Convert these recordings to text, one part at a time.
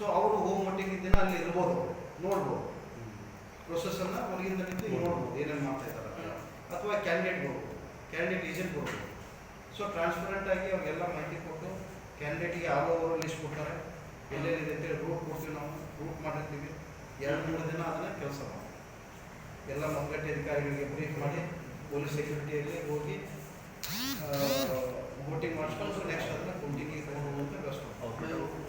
So ಅವರು home ಮಟ್ಟಿಗೆ ದಿನ ಅಲ್ಲಿ ಇರ್ಬೋದು. ನೋಡ್ಬೋದು. ಪ್ರೊಸೆಸನ್ನು ಹೊರಗಿಂದ ನಿಂತು ನೋಡ್ಬೋದು. ಏನೇನು ಮಾಡ್ತಾ ಇದ್ದಾರೆ ಅಥವಾ ಕ್ಯಾಂಡಿಡೇಟ್ ಬರ್ಬೋದು ಕ್ಯಾಂಡಿಡೇಟ್ ಏಜೆಂಟ್ ಬರ್ಬೋದು ಸೊ ಟ್ರಾನ್ಸ್ಪರೆಂಟ್ ಆಗಿ ಅವ್ರಿಗೆಲ್ಲ ಮಾಹಿತಿ ಕೊಟ್ಟು ಕ್ಯಾಂಡಿಡೇಟಿಗೆ ಆಲ್ ಓವರ್ ಲಿಸ್ಟ್ ಕೊಡ್ತಾರೆ. ಎಲ್ಲೆಲ್ಲಿದೆ ಅಂತೇಳಿ ರೂಟ್ ಕೊಡ್ತೀವಿ ನಾವು. ರೂಟ್ ಮಾಡಿರ್ತೀವಿ. ಎರಡು ಮೂರು ದಿನ ಅದನ್ನು ಕೆಲಸ ಮಾಡಿ ಎಲ್ಲ ಮತಗಟ್ಟೆ ಅಧಿಕಾರಿಗಳಿಗೆ ಬ್ರೀಫ್ ಮಾಡಿ ಪೊಲೀಸ್ ಸೆಕ್ಯೂರಿಟಿಯಲ್ಲಿ ಹೋಗಿ ವೋಟಿಂಗ್ ಮಾಡಿಸ್ಕೊಂಡು ನೆಕ್ಸ್ಟ್ ಅದನ್ನು ಕೌಂಟಿಂಗಿಗೆ ತಗೊಂಡು ಹೋಗುವಂಥ ವ್ಯವಸ್ಥೆ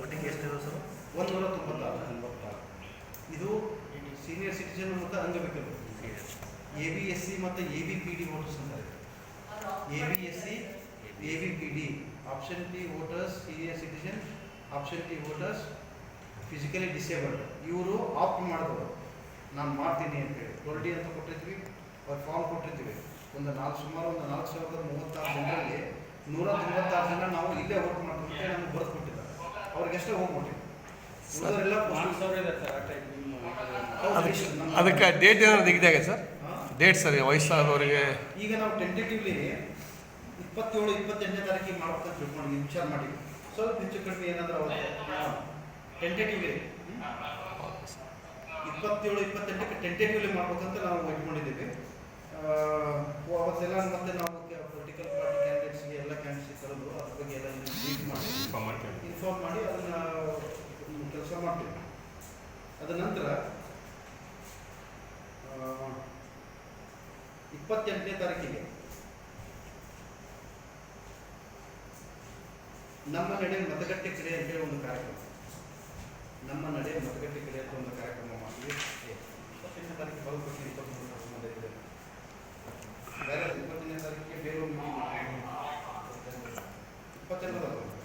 ಒಟ್ಟಿಗೆ ಎಷ್ಟಿದೆ ಸರ್ ಒಂದು ನೂರ ತೊಂಬತ್ತಾರು ಇದು ಸಿಟಿಜನ್ ಮತ್ತು ಅಂಗವಿಕಲರು ಎ ಬಿ ಎಸ್ ಸಿ ಮತ್ತು A B P D voters ಅಂತ A B S C A B P D option T voters senior citizen option T voters physically disabled ಇವರು ಆಪ್ಟ್ ಮಾಡಿದವರು ನಾನು ಮಾಡ್ತೀನಿ ಅಂತೇಳಿ ಟ್ವೆಲ್ ಡಿ ಅಂತ ಕೊಟ್ಟಿರ್ತೀವಿ ಅವ್ರ ಫಾರ್ಮ್ ಕೊಟ್ಟಿರ್ತೀವಿ ಒಂದು ನಾಲ್ಕು ಸುಮಾರು ಒಂದು ನಾಲ್ಕು ಸಾವಿರದ ಮೂವತ್ತಾರು ಜನರಲ್ಲಿ ನೂರ ತೊಂಬತ್ತಾರು ಜನ ನಾವು ಇಲ್ಲೇ ವೋಟ್ ಮಾಡ್ತೀವಿ ನಮ್ಗೆ ಬರೆದು ಕೊಟ್ಟಿದ್ದಾರೆ. ಅವ್ರಿಗೆಷ್ಟೇ ಆ ಉಳಿದವರೆಲ್ಲ ಅದಕ್ಕೆ ಅದಕ್ಕೆ ಡೇಟ್ ಏನಾದ್ರು ನಿಗದಿಯಾಗ ಸರ್? ಹಾ? ಡೇಟ್ ಸರ್ ವಯಸ್ಸಾದವರಿಗೆ. ಈಗ ನಾವು ಟೆಂಟೇಟಿವ್ಲಿ ಇಪ್ಪತ್ತೇಳು ಇಪ್ಪತ್ತೆಂಟನೇ ತಾರೀಕಿಗೆ ಮಾಡ್ಬೇಕಂತ ತಿಳ್ಕೊಂಡು ವಿಚಾರ ಮಾಡಿ. ಸ್ವಲ್ಪ ಹೆಚ್ಚು ಕಡಿಮೆ ಏನಾದರೂ ಟೆಂಟೇಟಿವ್ಲಿ ಇಪ್ಪತ್ತೇಳು ಇಪ್ಪತ್ತೆಂಟಕ್ಕೆ ಟೆಂಟೇಟಿವ್ಲಿ ಮಾಡ್ಬೇಕಂತ ನಾವು ಇಟ್ಕೊಂಡಿದ್ದೀವಿ ಆ, ಅವತ್ತೆಲ್ಲ ಮತ್ತೆ ನಾವು ಪೊಲಿಟಿಕಲ್ ಪಾರ್ಟಿ ಕ್ಯಾಂಡಿಡೇಟ್ಸ್ಗೆ ಎಲ್ಲ ಕ್ಯಾಂಡಿಡೇಟ್ಸ್ ಕರೆದು ಅದ್ರ ಬಗ್ಗೆ ಎಲ್ಲ ಮಾಡಿ ಇನ್ಫಾರ್ಮ್ ಮಾಡಿ ಅದನ್ನ ಕೆಲಸ ಮಾಡ್ತೀವಿ. ಅದ ನಂತರ ಇಪ್ಪತ್ತೆಂಟನೇ ತಾರೀಕಿಗೆ. ನಮ್ಮ ನಡೆ ಮತಗಟ್ಟೆ ಕಡೆ ಅಂತೇಳಿ ಒಂದು ಕಾರ್ಯಕ್ರಮ. ನಮ್ಮ ನಡೆ ಮತಗಟ್ಟೆ ಕಡೆ ಅಂತ ಒಂದು ಕಾರ್ಯಕ್ರಮ ಮಾಡ್ತೀವಿ. ಏ, ಇಪ್ಪತ್ತೆಂಟನೇ ತಾರೀಕು ಬಲ್ಕೊಟ್ಟು ಇಪ್ಪತ್ತ್ಮೂರು ತಾರೀಕು ಬೇರೆ ಇಪ್ಪತ್ತನೇ ತಾರೀಕಿಗೆ ಬೇರೆ ಒಂದು. ಇಪ್ಪತ್ತೆಂಟು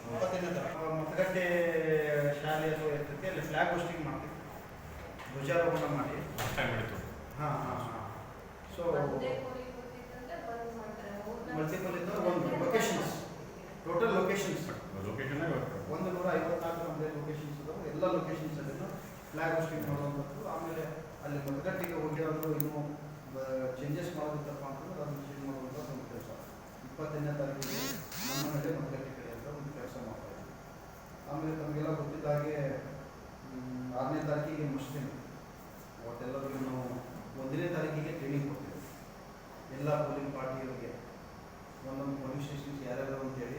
ಇಪ್ಪತ್ತೆಂಟನೇ ತಾರೀಕು ಮತಗಟ್ಟೆ ಶಾಲೆ ಅಥವಾ ಇರ್ತೈತಿ ಅಲ್ಲಿ ಫ್ಲಾಗ್ ಹೋಸ್ಟಿಂಗ್ ಮಾಡ್ತೀವಿ. ಧ್ವಜಾರೋಹಣ ಮಾಡಿ. ಹಾಂ ಹಾಂ ಹಾಂ. ಸೊ ಮಲ್ಟಿಪಲ್ ಇಂದ ಒಂದು ಲೊಕೇಶನ್ಸ್ ಟೋಟಲ್ ಲೊಕೇಶನ್ಸ್ ಒಂದು ನೂರ ಐವತ್ನಾಲ್ಕು ನಮ್ಮದೇ ಲೊಕೇಶನ್ಸ್ ಇದಾವೆ. ಎಲ್ಲ ಲೊಕೇಶನ್ಸ್ ಅಲ್ಲಿನೂ ಫ್ಲಾಗ್ ಹೋಸ್ಟಿಂಗ್ ಮಾಡುವಂಥದ್ದು. ಆಮೇಲೆ ಅಲ್ಲಿ ಮತಗಟ್ಟೆಗೆ ಹೋಗಿರೋದು ಇನ್ನೂ ಚೇಂಜಸ್ ಮಾಡೋದಿತ್ತಪ್ಪ ಅಂತಂದ್ರೆ ಅದನ್ನು ಚೇಂಜ್ ಮಾಡುವಂಥ ಒಂದು ಕೆಲಸ. ಇಪ್ಪತ್ತನೇ ತಾರೀಕಿಗೆ ನಮ್ಮ ನಡೆ ಮತಗಟ್ಟೆ ಕಡೆ ಅಂತ ಒಂದು ಕೆಲಸ ಮಾಡ್ತಾ ಇದ್ದೀವಿ ಆಮೇಲೆ ತಮಗೆಲ್ಲ ಗೊತ್ತಿದ್ದ ಹಾಗೆ ಮ್, ಆರನೇ ತಾರೀಕಿಗೆ ಮುಸ್ಲಿಂ ಅವತ್ತೆಲ್ಲರಿಗೂ ನಾವು ಒಂದನೇ ತಾರೀಕಿಗೆ ಟ್ರೈನಿಂಗ್ ಕೊಡ್ತೀವಿ ಪೋಲಿಂಗ್ ಪಾರ್ಟಿಯವರಿಗೆ ಒಂದೊಂದು ಪೊಲೀಸ್ ಸ್ಟೇಷನ್ಸ್ ಯಾರ್ಯಾರು ಅಂತೇಳಿ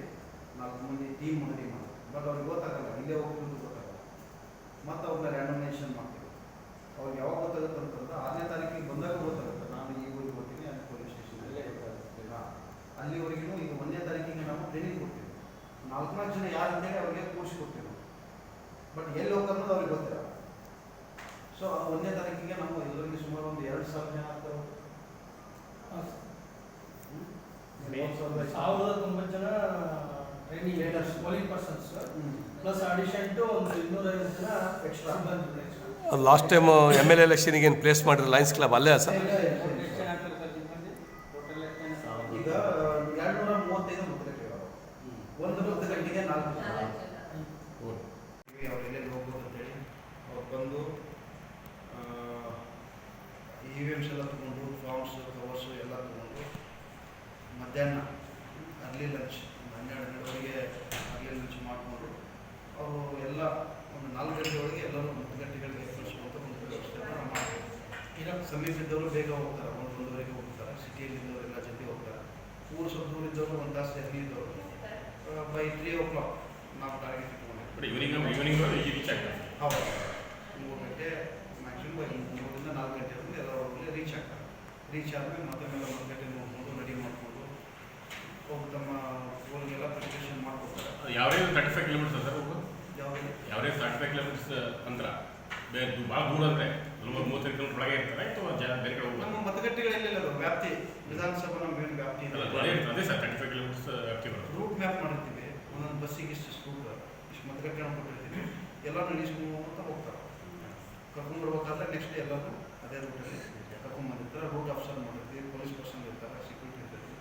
ನಾಲ್ಕು ಮಂದಿ ಟೀಮ್ ಮಾಡಿ ಮಾಡಿ ಬಟ್ ಅವ್ರಿಗೆ ಗೊತ್ತಾಗಲ್ಲ, ಇಲ್ಲೇ ಹೋಗ್ಬಿಟ್ಟು ಗೊತ್ತಾಗಲ್ಲ. ಮತ್ತು ಅವ್ರನ್ನ ರ್ಯಾಂಡಮೈಸೇಷನ್ ಮಾಡ್ತೀವಿ. ಅವ್ರಿಗೆ ಯಾವಾಗ ಗೊತ್ತಾಗುತ್ತೆ ಅಂತಂದ್ರೆ ಆರನೇ ತಾರೀಕಿಗೆ ಬಂದಾಗ ಗೊತ್ತಾಗುತ್ತೆ ನಾನು ಈ ಊರಿಗೆ ಹೋಗ್ತೀನಿ ಅಲ್ಲಿ ಪೊಲೀಸ್ ಸ್ಟೇಷನಲ್ಲೇ ಗೊತ್ತಾಗುತ್ತೆ ಹಾಂ ಅಲ್ಲಿವರೆಗೂ ಈಗ ಒಂದನೇ ತಾರೀಕಿಗೆ ನಾವು ಟ್ರೈನಿಂಗ್ ಕೊಡ್ತೀವಿ ನಾಲ್ಕು ನಾಲ್ಕು ಜನ ಯಾರು ಅಂತೇಳಿ ಅವ್ರಿಗೆ ಕೂರಿಸಿ ಕೊಡ್ತೀವಿ ಬಟ್ ಎಲ್ಲಿ ಹೋಗೋದು ಅನ್ನೋದು ಅವ್ರಿಗೆ ಗೊತ್ತಿಲ್ಲ ಸೊ ಒಂದನೇ ತಾರೀಕಿಗೆ ನಾವು ಎಲ್ಲರಿಗೆ ಸುಮಾರು ಒಂದು ಎರಡು ಸಾವಿರ ಜನ ಆಗ್ತಾರೆ ಸಾವಿರದ ತೊಂಬತ್ತು ಜನ training Leaders. Polling persons hmm. Plus addition last time M L ಎಲೆಕ್ಷನ್ಗೆ ಏನು ಪ್ಲೇಸ್ ಮಾಡಿದ್ರು ಲಯನ್ಸ್ ಕ್ಲಬ್ ಅಲ್ಲೇ ಸರ್ ಬಂದು ಇ ವಿ ಎಮ್ಸ್ ಎಲ್ಲ ತೊಗೊಂಡು ಫಾರ್ಮ್ಸ್ ಕವರ್ಸು ಎಲ್ಲ ತೊಗೊಂಡು ಮಧ್ಯಾಹ್ನ ಅರ್ಲಿ ಲಂಚ್ ಹನ್ನೆರಡು ಗಂಟೆವರೆಗೆ ಅರ್ಲಿ ಲಂಚ್ ಮಾಡಿಕೊಂಡು ಅವರು ಎಲ್ಲ ಒಂದು ನಾಲ್ಕು ಗಂಟೆವರೆಗೆ ಎಲ್ಲರೂ ಮತಗಟ್ಟೆಗಳಿಗೆ ಕಳಿಸುವಂಥ ಒಂದು ವ್ಯವಸ್ಥೆಯನ್ನು ನಾವು ಮಾಡ್ತೀವಿ ಈಗ ಸಮೀಪ ಇದ್ದವರು ಬೇಗ ಹೋಗ್ತಾರೆ ಒಂದು ಒಂದೂವರೆಗೆ ಹೋಗ್ತಾರೆ ಸಿಟಿಯಲ್ಲಿದ್ದವರೆಲ್ಲ ಜೊತೆ ಹೋಗ್ತಾರೆ. ಊರು ಸ್ವಲ್ಪ ದೂರ ಇದ್ದವರು ಒಂದು ತಾಸು ಜಲ್ದಿ ಇದ್ದವರು ಬೈ ತ್ರೀ ಓ ಕ್ಲಾಕ್ ನಾವು ಟಾರ್ಗೆಟ್ ಇಟ್ಕೊಂಡು ಈವ್ನಿಂಗ್ ಈವ್ನಿಂಗ್ ಈ ರೀಚ್ ಆಗ್ತಾರೆ ಹೌದು. ಮೂರು ಗಂಟೆ ಮ್ಯಾಕ್ಸಿಮಮ್ ಮೂರರಿಂದ ನಾಲ್ಕು ಗಂಟೆ ಅಂದರೆ ಎಲ್ಲ ಹೋಗಲಿ ರೀಚ್ ಆಗ್ತಾರೆ. ರೀಚ್ ಆದಮೇಲೆ ಮತ್ತೆ ಮೇಲೆ ಒಂದು ಗಂಟೆ ನೋಡ್ಕೊಂಡು ರೆಡಿ ಮಾಡಿಕೊಂಡು ಹೋಗಿ ತಮ್ಮ ಊರಿಗೆಲ್ಲ ಪ್ರಿಪ್ರೇಷನ್ ಮಾಡ್ಕೊಡ್ತಾರೆ. ಯಾವ್ದೇ ತರ್ಟಿ ಫೈವ್ ಕಿಲೋಮೀಟರ್ಸ್ ಸರ್ ಯಾವುದೇ? ಯಾವ್ದೇ ತರ್ಟಿ ಫೈವ್ ಕಿಲೋಮೀಟರ್ಸ್ ಅಂತರ. ಬೇರೆ ಭಾಳ ದೂರ ಅಂದರೆ. ನಲವತ್ತು ಮೂವತ್ತೈದು ಕಿಲೋಮೀಟರ್ ಒಳಗೆ ಇರ್ತಾರೆ ಅಥವಾ ಜನ ಬೇರೆ ಕಡೆ ಹೋಗ್ತಾರೆ ನಮ್ಮ ಮತಗಟ್ಟೆಗಳಲ್ಲಿ ಅದು ವ್ಯಾಪ್ತಿ ವಿಧಾನಸಭಾ ನಮ್ಮ ಏನು ವ್ಯಾಪ್ತಿ ಇದೆ. ಅದೇ ಸರ್ ತರ್ಟಿ ಫೈವ್ ಕಿಲೋಮೀಟರ್ಸ್ ವ್ಯಾಪ್ತಿ ಬರುತ್ತೆ. ರೂಟ್ ಮ್ಯಾಪ್ ಮಾಡಿರ್ತೀವಿ. ಒಂದೊಂದು ಬಸ್ಸಿಗೆ ಇಷ್ಟು ಸ್ಕೂಲ್ ಇಷ್ಟು ಮತಗಟ್ಟೆ ಕೊಟ್ಟಿರ್ತೀವಿ. ಎಲ್ಲ ನಡೆಸ್ಕೊಂತ ಹೋಗ್ತಾರೆ. ಕರ್ಕೊಂಡು ಬರ್ಬೇಕಾದ್ರೆ ನೆಕ್ಸ್ಟ್ ಎಲ್ಲರೂ ಅದೇ ರೂಟಲ್ಲಿ ಕರ್ಕೊಂಡು ಬಂದಿರ್ತಾರೆ. ರೂಟ್ ಆಫ್ಸರ್ ಮಾಡಿರ್ತೀವಿ ಪೊಲೀಸ್ ಪರ್ಸನ್ ಇರ್ತಾರೆ ಸೆಕ್ಯೂರಿಟಿ ಇರ್ತೈತಿ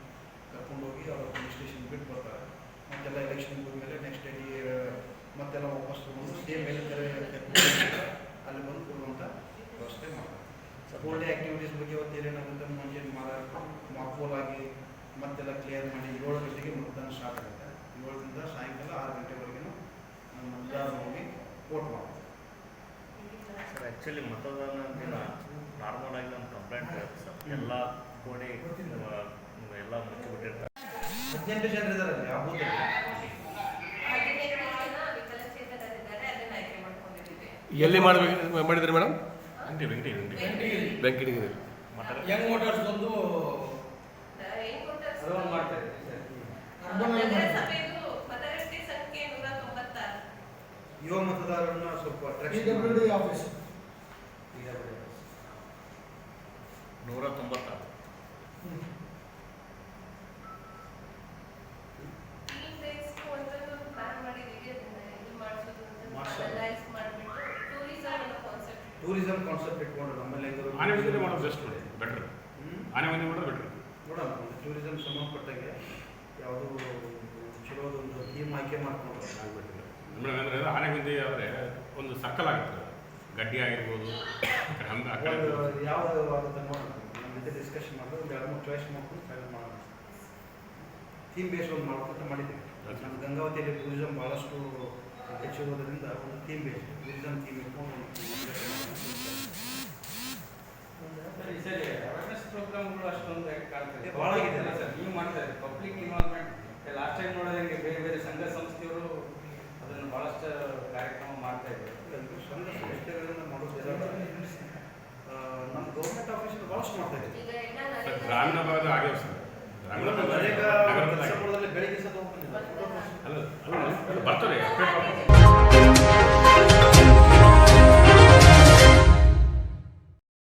ಕರ್ಕೊಂಡು ಹೋಗಿ ಅವ್ರ ಪೊಲೀಸ್ ಸ್ಟೇಷನ್ ಬಿಟ್ಟು ಬರ್ತಾರೆ ಮತ್ತೆಲ್ಲ ಎಲೆಕ್ಷನ್ ಹೋದ್ಮೇಲೆ ನೆಕ್ಸ್ಟ್ ಡೇ ಮತ್ತೆಲ್ಲ ವಾಪಸ್ ತಗೊಂಡು ಸೇಮ್ ಮೇಲೆ ಕರೆ ಅಲ್ಲಿ ಬಂದು ಕೊಡುವಂಥ ವ್ಯವಸ್ಥೆ ಮಾಡ್ತಾರೆ ಫೋರ್ ಡೇ ಆ್ಯಕ್ಟಿವಿಟೀಸ್ ಬಗ್ಗೆ ಇವತ್ತು ಏನೇನಾಗುತ್ತೆ ಮುಂಜಾನೆ ಮಾರ ಮಾಪೋಲ್ ಆಗಿ ಮತ್ತೆಲ್ಲ ಕ್ಲಿಯರ್ ಮಾಡಿ ಏಳು ಗಂಟೆಗೆ ಮತದಾನ ಸ್ಟಾರ್ಟ್ ಆಗುತ್ತೆ. ಏಳರಿಂದ ಸಾಯಂಕಾಲ ಆರು ಗಂಟೆವರೆಗೂ ನಮ್ಮ ಮತದಾರ ಹೋಗಿ ವೋಟ್ ಮಾಡ್ತಾರೆ ಆ್ಯಕ್ಚುಲಿ ಮತದಾನ ದಿನ ನಾರ್ಮಲ್ ಆಗಿ ಒಂದು ಕಂಪ್ಲೇಂಟ್ ಇರುತ್ತೆ ಸರ್. ಎಲ್ಲ ಕೋಡಿ ಎಲ್ಲ ಮುಚ್ಚಿಬಿಟ್ಟಿರ್ತಾರೆ. ಹದಿನೆಂಟು ಜನರು ಇದ್ದಾರೆ ಯಾವ ಎಲ್ಲಿ ಮಾಡಬೇಕು ಮಾಡಿದ್ರಿ madam? Venkatagiri Venkatagiri young voters ಒಂದು ಯುವ ಮತದಾರರನ್ನ ಸ್ವಲ್ಪ ಮಾಡಿ. ಆಫೀಸ್. ನೂರ ತೊಂಬತ್ತಾರು ಟೀಮ್ ಬೇಸ್ಡ್ ಒಂದೊಂದು ಪ್ಲಾನ್ ಮಾಡಿದ್ದೀವಿ ಅದನ್ನ ಎಲ್ಲಿ ಮಾಡಿಸೋದು ಅಂತ ಮಾಡ್ಸೋದು. ಅನಲೈಸ್ ಮಾಡಿಬಿಟ್ಟು ಟೂರಿಸಂ ಅನ್ನೋ ಕಾನ್ಸೆಪ್ಟ್ ಟೂರಿಸಂ ಕಾನ್ಸೆಪ್ಟ್ ಇಟ್ಕೊಂಡು ನಮ್ಮಲ್ಲಿ ಆನೆ ಮಂದಿರ ಮಾಡೋದು ಬೆಸ್ಟ್ ನೋಡಿ ಬೆಟ್ರ್? ಆನೆ ಮಂದಿರ ಮಾಡೋದು ಬೆಟರ್ ನೋಡೋಣ ಟೂರಿಸಂ ಸಂಬಂಧಪಟ್ಟಂಗೆ ಯಾವುದು ಚಲೋದೊಂದು ಥೀಮ್ ಆಯ್ಕೆ ಮಾಡ್ಕೊಂಡು. ಮೇಡಮ್ ಅಂದರೆ ಆನೆ ಮಂದಿ ಆದರೆ ಒಂದು ಸರ್ಕಲ್ ಆಗುತ್ತೆ. ಗಡ್ಡಿ ಆಗಿರ್ಬೋದು ಯಾವುದು ಆಗುತ್ತೆ ನೋಡೋಣ. ನಮ್ಮ ಜೊತೆ ಡಿಸ್ಕಷನ್ ಮಾಡಿದ್ರೆ ಒಂದು ಎರಡು ಮೂರು ಚಾಯ್ಸ್ ಮಾಡ್ಕೊಂಡು ಫೈನಲ್ ಮಾಡೋಣ. ಥೀಮ್ ಬೇಸ್ ಒಂದು ಮಾಡ್ಕೊಂಡು ಮಾಡಿದ್ದೀವಿ ನಮ್ಮ ಗಂಗಾವತಿಯಲ್ಲಿ ಟೂರಿಸಂ ಭಾಳಷ್ಟು ಹೆಚ್ಚುವುದರಿಂದ ಒಂದು ಥೀಮ್ ಬೇಕು. ವಿಲ್ಸಮ್ ಥೀಮ್ ಇಟ್ಕೊಂಡು ಸರಿ ಸರಿ. ಅವೇರ್ನೆಸ್ ಪ್ರೋಗ್ರಾಮ್ಗಳು ಅಷ್ಟೊಂದು ಕಾಣ್ತದೆ ಭಾಳ ಇದೆ ಸರ್ ನೀವು ಮಾಡ್ತಾ ಇದ್ದೀರಿ ಪಬ್ಲಿಕ್ ಇನ್ವಾಲ್ವ್ಮೆಂಟ್ ಲಾಸ್ಟ್ ಟೈಮ್ ನೋಡೋದಂಗೆ ಬೇರೆ ಬೇರೆ ಸಂಘ ಸಂಸ್ಥೆಗಳು ಅದನ್ನ ಭಾಳಷ್ಟು ಕಾರ್ಯಕ್ರಮ ಮಾಡ್ತಾ ಇದ್ದಾರೆ ಸಂಘ ಸಂಸ್ಥೆಗಳಿಂದ ಮಾಡೋದಿಲ್ಲ ನಮ್ಮ ಗೌರ್ಮೆಂಟ್ ಆಫೀಸ್ ಭಾಳಷ್ಟು ಮಾಡ್ತಾ ಇದ್ದೀವಿ ಗ್ರಾಮೀಣ ಭಾಗದ ಆಗ್ಯಾವ ಸರ್. ಗ್ರಾಮೀಣ ಕೆಲಸ ಬೆಳಿಗ್ಗೆ ಸಹ அது அது மற்ற